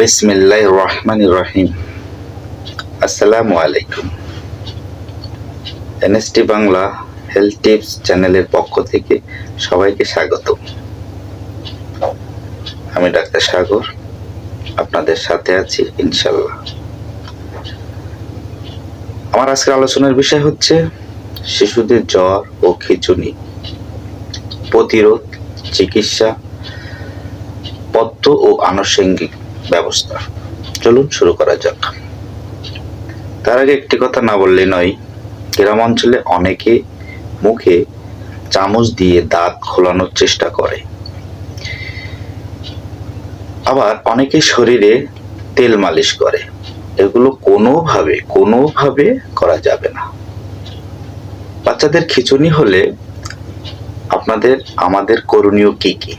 বিসমিল্লাহ রহমান রহিম আসসালামু আলাইকুম এনএসটি বাংলা হেলথ টিপস চ্যানেলের পক্ষ থেকে সবাইকে স্বাগত। আমি ডাক্তার সাগর, আপনাদের সাথে আছি ইনশাল্লাহ আমার আজকের আলোচনার বিষয় হচ্ছে শিশুদের জ্বর ও খিচুনি। প্রতিরোধ, চিকিৎসা, পথ্য ও আনুষঙ্গিক ব্যবস্থা। চলুন শুরু করা যাক। তার আগে একটি কথা না বললে নয়, গ্রাম অঞ্চলে অনেকে মুখে চামচ দিয়ে দাঁত খোলানোর চেষ্টা করে। আবার অনেকে শরীরে তেল মালিশ করে। এগুলো কোনোভাবে কোনোভাবে করা যাবে না। বাচ্চাদের খিচুনি হলে আপনাদের, আমাদের করণীয় কি কি?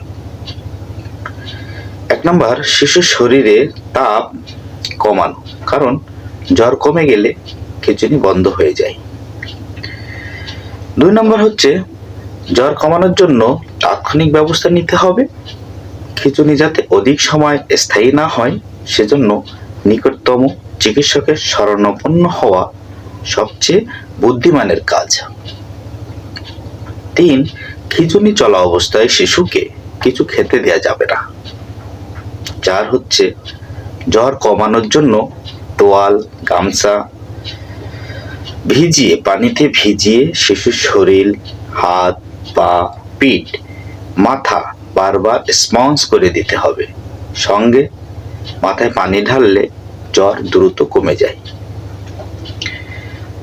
এক নম্বর, শিশুর শরীরে তাপ কমানো, কারণ জ্বর কমে গেলে খিচুনি বন্ধ হয়ে যায়। দুই নম্বর হচ্ছে, জ্বর কমানোর জন্য তাৎক্ষণিক ব্যবস্থা নিতে হবে। খিচুনি যাতে অধিক সময় স্থায়ী না হয়, সেজন্য নিকটতম চিকিৎসকের শরণাপন্ন হওয়া সবচেয়ে বুদ্ধিমানের কাজ। তিন, খিচুনি চলা অবস্থায় শিশুকে কিছু খেতে দেওয়া যাবে না। চার হচ্ছে জ্বর কমানোর জন্য তোয়াল, গামছা ভিজিয়ে, পানিতে ভিজিয়ে শিশুর শরীর, হাত, পা, পিঠ, মাথা বারবার স্পঞ্জ করে দিতে হবে। সঙ্গে মাথায় পানি ঢাললে জ্বর দ্রুত কমে যায়।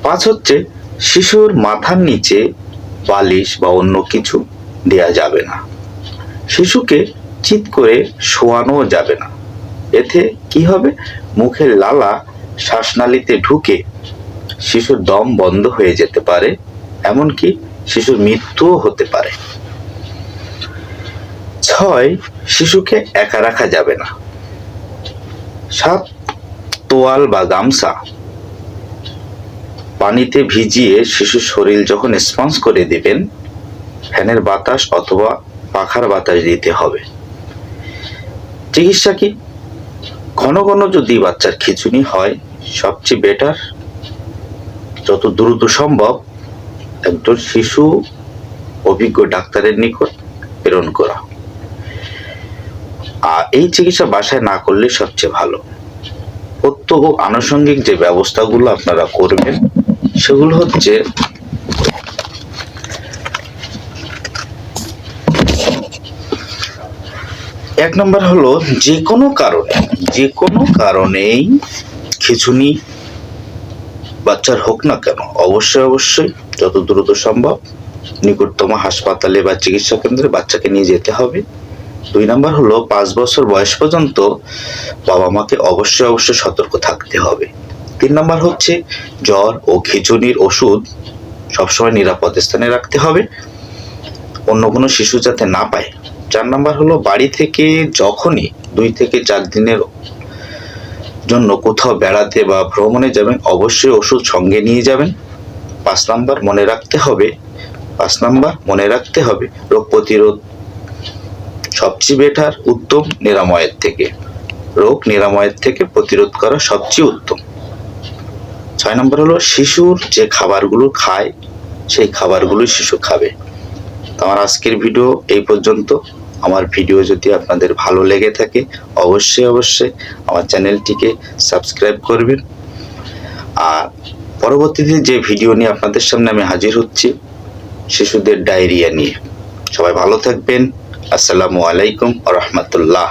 পাঁচ হচ্ছে শিশুর মাথার নিচে বালিশ বা অন্য কিছু দেয়া যাবে না। শিশুকে চিৎ করে শোয়ানো যাবে না। এতে কি হবে? মুখের লালা শ্বাসনালীতে ঢুকে শিশুর দম বন্ধ হয়ে যেতে পারে, এমনকি শিশুর মৃত্যুও হতে পারে। ছয়, শিশুকে একা রাখা যাবে না। সাত, তোয়াল বা গামছা। পানিতে ভিজিয়ে শিশুর শরীর যখন স্পঞ্জ করে দিবেন, ফ্যানের বাতাস অথবা পাখার বাতাস দিতে হবে। চিকিৎসা কি? ঘন ঘন যদি বাচ্চার খিচুনি হয়, সবচেয়ে বেটার যত দ্রুত সম্ভব একজন শিশু অভিজ্ঞ ডাক্তারের নিকট প্রেরণ করা। আর এই চিকিৎসা বাসায় না করলে সবচেয়ে ভালো। ও আনুষঙ্গিক যে ব্যবস্থাগুলো আপনারা করবেন, সেগুলো হচ্ছে এক নম্বর হলো যে কোনো কারণে, যে কোনো কারণেই খিচুনি বাচ্চার হোক না কেন, অবশ্যই অবশ্যই যত দ্রুত সম্ভব নিকটতম হাসপাতালে বা চিকিৎসা কেন্দ্রে বাচ্চাকে নিয়ে যেতে হবে। দুই নম্বর হলো পাঁচ বছর বয়স পর্যন্ত বাবা মাকে অবশ্যই অবশ্যই সতর্ক থাকতে হবে। তিন নম্বর হচ্ছে জ্বর ও খিচুনির ওষুধ সবসময় নিরাপদ স্থানে রাখতে হবে। অন্য কোনো শিশু যাতে না পায় চার নাম্বার হলো বাড়ি থেকে যখনই দুই থেকে চার দিনের জন্য কোথাও বেড়াতে বা ভ্রমণে যাবেন, অবশ্যই ওষুধ সঙ্গে নিয়ে যাবেন। পাঁচ নাম্বার মনে রাখতে হবে, পাঁচ নাম্বার মনে রাখতে হবে রোগ প্রতিরোধ সবচেয়ে বেটার উত্তম, নিরাময়ের থেকে। রোগ নিরাময়ের থেকে প্রতিরোধ করা সবচেয়ে উত্তম। ছয় নম্বর হলো শিশুর যে খাবারগুলো খায়, সেই খাবারগুলোই শিশু খাবে। আমার আজকের ভিডিও এই পর্যন্ত। আমার ভিডিও যদি আপনাদের ভালো লেগে থাকে, অবশ্যই অবশ্যই আমার চ্যানেলটিকে সাবস্ক্রাইব করবেন। আর পরবর্তীতে যে ভিডিও নিয়ে আপনাদের সামনে আমি হাজির হচ্ছি, শিশুদের ডায়রিয়া নিয়ে। সবাই ভালো থাকবেন। আসসালামু আলাইকুম রহমতুল্লাহ।